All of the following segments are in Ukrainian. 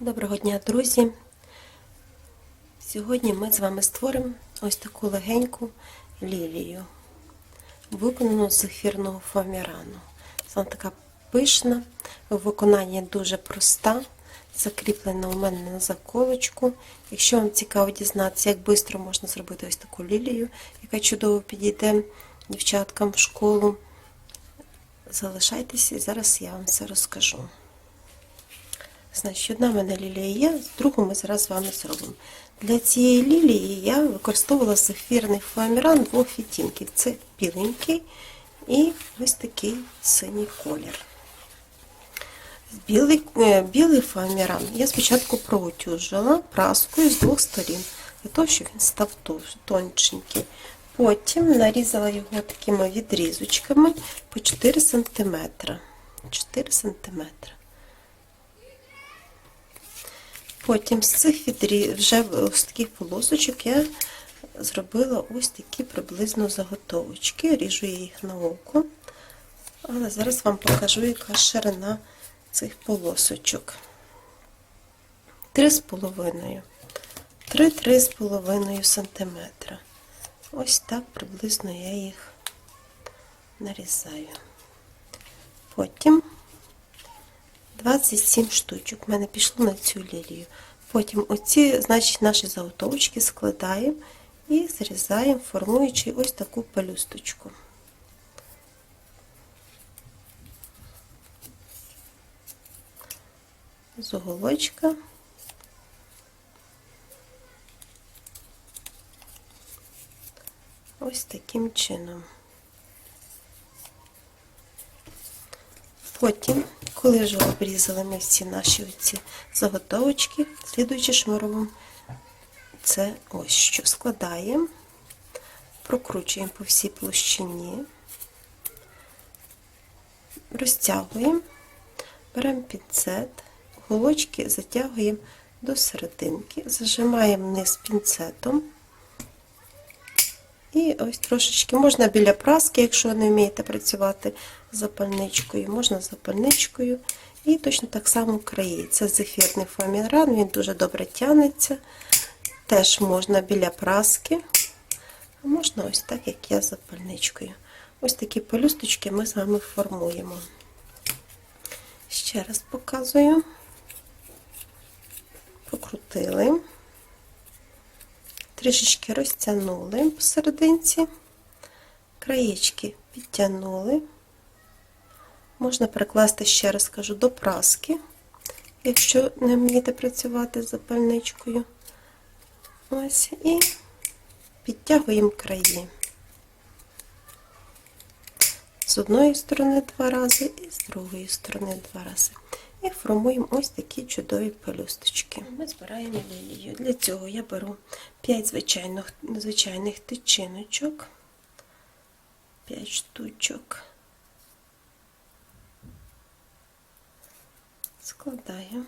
Доброго дня, друзі! Сьогодні ми з вами створимо ось таку легеньку лілію, виконану з ефірного фоамірану. Вона така пишна, в виконанні дуже проста, закріплена у мене на заколочку. Якщо вам цікаво дізнатися, як швидко можна зробити ось таку лілію, яка чудово підійде дівчаткам в школу, залишайтеся і зараз я вам все розкажу. Значить, одна в мене лілія є, другу ми зараз з вами зробимо. Для цієї лілії я використовувала зефірний фоаміран двох відтінків. Це біленький і ось такий синій колір. Білий, е, білий фоаміран я спочатку проутюжила праскою з двох сторін, для того, щоб він став тонченький. Потім нарізала його такими відрізочками по 4 см. 4 см. Потім з цих відрі... вже з таких полосочок я зробила ось такі приблизно заготовочки. Ріжу їх на око. Але зараз вам покажу, яка ширина цих полосочок. Три з половиною. Три-три з половиною сантиметра. Ось так приблизно я їх нарізаю. Потім 27 штучок в мене пішло на цю лілію. Потім оці, значить, наші заготовочки складаємо і зрізаємо, формуючи ось таку пелюсточку. З уголочка. Ось таким чином. Потім, коли вже обрізали ми всі наші оці заготовочки, слідуючи що це ось що складаємо, прокручуємо по всій площині, розтягуємо, беремо пінцет, голочки затягуємо до серединки, зажимаємо низ пінцетом. І ось трошечки можна біля праски, якщо не вмієте працювати запальничкою, можна запальничкою. І точно так само краї. Це зефірний фоаміран, він дуже добре тягнеться. Теж можна біля праски, а можна ось так, як я запальничкою. Ось такі пелюсточки ми з вами формуємо. Ще раз показую. Покрутили трішечки розтягнули посерединці, краєчки підтягнули. Можна прикласти, ще раз кажу, до праски, якщо не вмієте працювати з запальничкою. Ось, і підтягуємо краї. З одної сторони два рази і з другої сторони два рази. І формуємо ось такі чудові пелюсточки. Ми збираємо лілію. Для цього я беру 5 звичайних, звичайних тичиночок, 5 штучок, складаю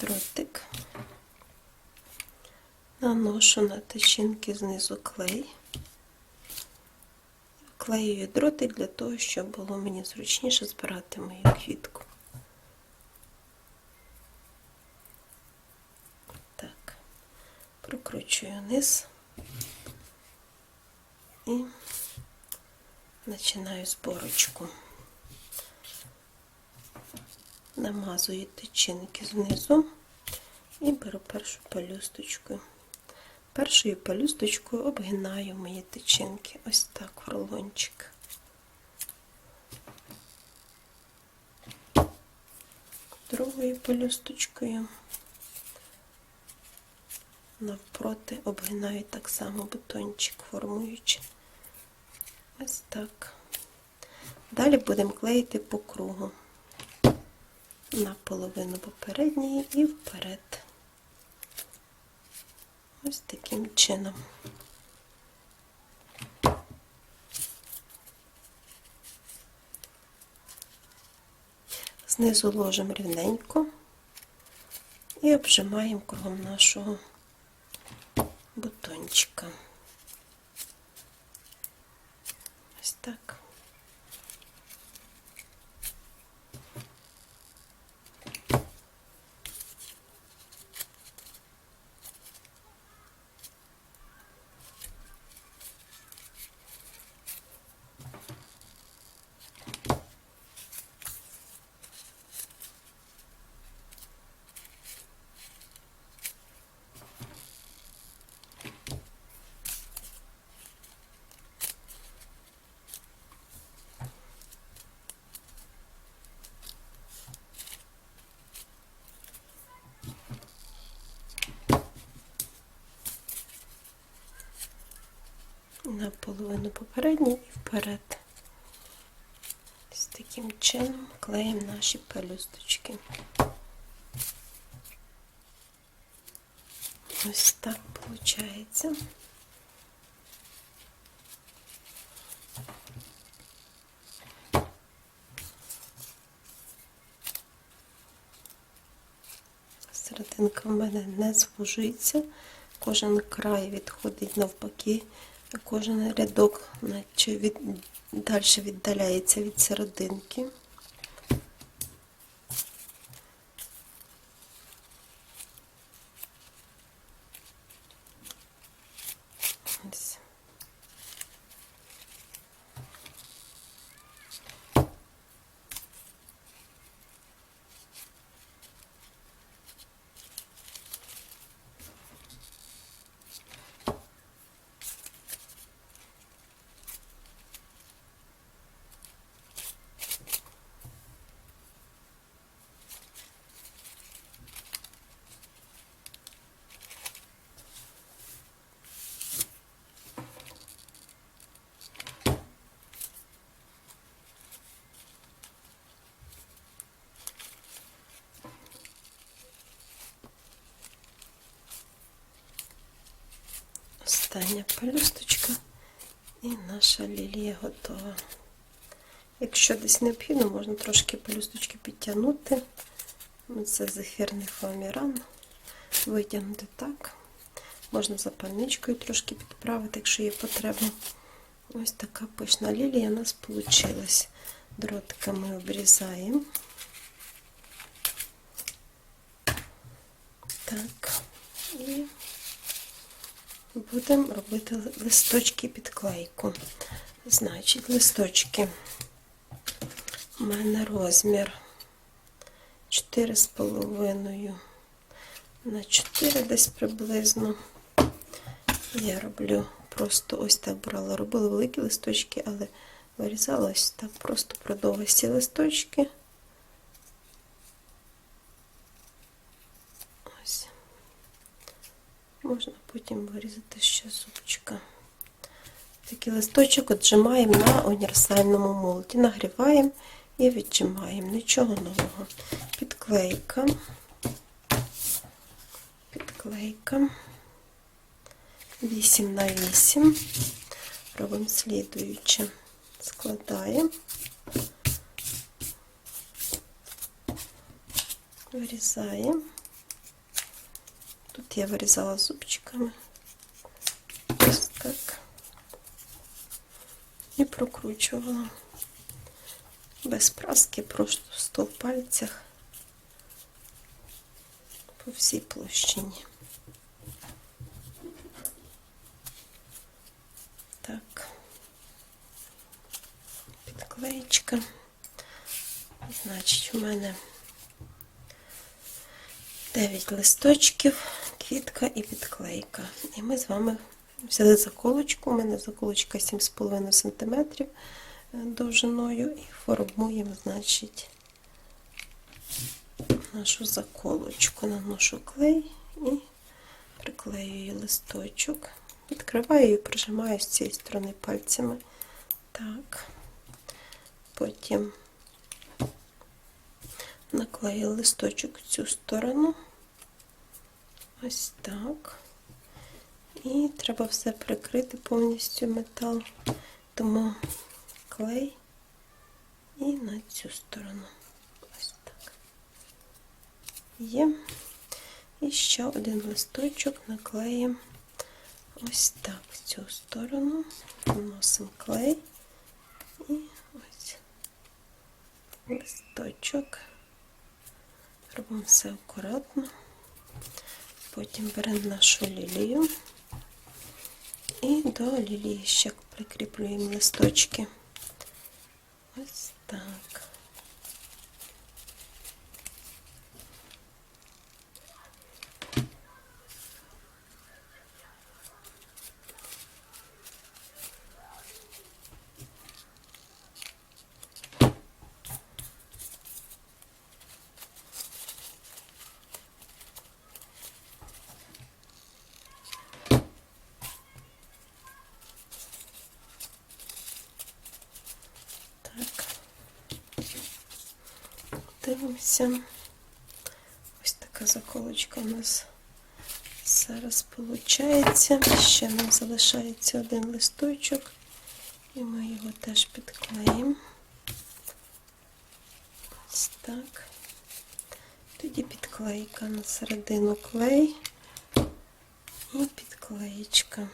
дротик, наношу на тичинки знизу клей. Клею дротик для того, щоб було мені зручніше збирати мою квітку. Так, прокручую низ і починаю зборочку. Намазую тичинки знизу і беру першу пелюсточку. Першою пелюсточкою обгинаю мої тичинки. Ось так в рулончик. Другою пелюсточкою навпроти обгинаю так само бутончик, формуючи. Ось так. Далі будемо клеїти по кругу на половину попередньої і вперед. Ось таким чином. Знизу ложимо рівненько і обжимаємо кругом нашого бутончика. Ось так. Наполовину попередній і вперед. Ось таким чином клеїмо наші пелюсточки. Ось так виходить. Серединка в мене не звужується, кожен край відходить навпаки, кожен рядок наче від, далі віддаляється від серединки. Ось. Остання пелюсточка і наша лілія готова. Якщо десь необхідно, можна трошки пелюсточки підтягнути. Ну, Це зефірний фоаміран. Витягнути так. Можна запальничкою трошки підправити, якщо є потреба. Ось така пишна лілія у нас вийшла. Дротика ми обрізаємо. Так. І будемо робити листочки підклейку. Значить, листочки. У мене розмір 4,5 на 4 десь приблизно. Я роблю просто ось так брала. Робила великі листочки, але вирізала ось так просто продовгості листочки. Ось. Можна потім вирізати ще зубчика. Такий листочок отжимаємо на універсальному молоті. Нагріваємо і віджимаємо. Нічого нового. Підклейка. Підклейка. 8 на 8. Робимо слідуюче. Складаємо. Вирізаємо. Тут я вирізала зубчиками. Ось так. І прокручувала без праски, просто в пальцях по всій площині. Так, підклеєчка. Значить, у мене 9 листочків, квітка і підклейка. І ми з вами взяли заколочку. У мене заколочка 7,5 см довжиною і формуємо, значить, нашу заколочку. Наношу клей і приклеюю листочок. Відкриваю і прижимаю з цієї сторони пальцями. Так, потім наклею листочок в цю сторону. Ось так. І треба все прикрити повністю метал, тому клей і на цю сторону. Ось так. Є. І ще один листочок наклеїмо ось так в цю сторону, наносимо клей і ось листочок. Робимо все акуратно. Потім беремо нашу лілію і до лілії ще прикріплюємо листочки. Ось так. Дивимося. Ось така заколочка у нас зараз виходить. Ще нам залишається один листочок. І ми його теж підклеїмо. Ось так. Тоді підклейка на середину клей і підклеєчка.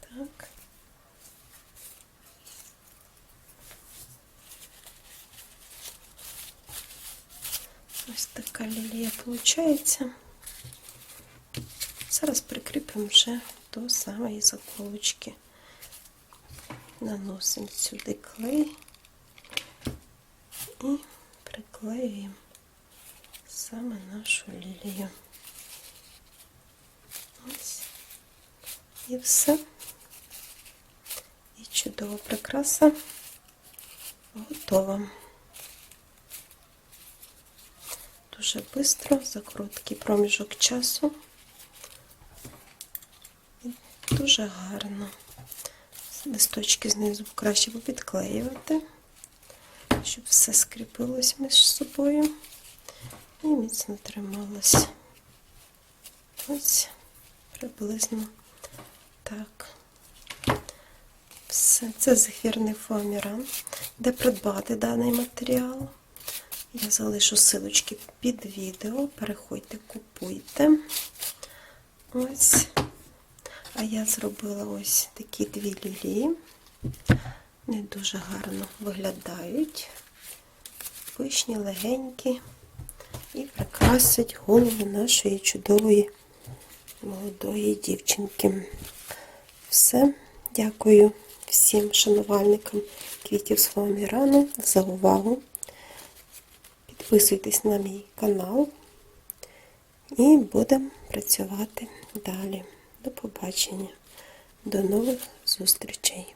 Так. Ось така лілія виходить. Зараз прикріпимо вже до самої заколочки. Наносимо сюди клей і приклеюємо саме нашу лілію. Ось. І все. І чудова прикраса готова. Дуже швидко, за короткий проміжок часу. Дуже гарно. Листочки знизу краще попідклеювати, щоб все скріпилось між собою і міцно трималося. Ось приблизно так. Все, це зефірний фоаміран. Де придбати даний матеріал? Я залишу силочки під відео. Переходьте, купуйте. Ось. А я зробила ось такі дві лілії. Вони дуже гарно виглядають. Пишні, легенькі і прикрасять голову нашої чудової молодої дівчинки. Все. Дякую всім шанувальникам квітів свого мірану за увагу. Підписуйтесь на мій канал і будемо працювати далі. До побачення, до нових зустрічей!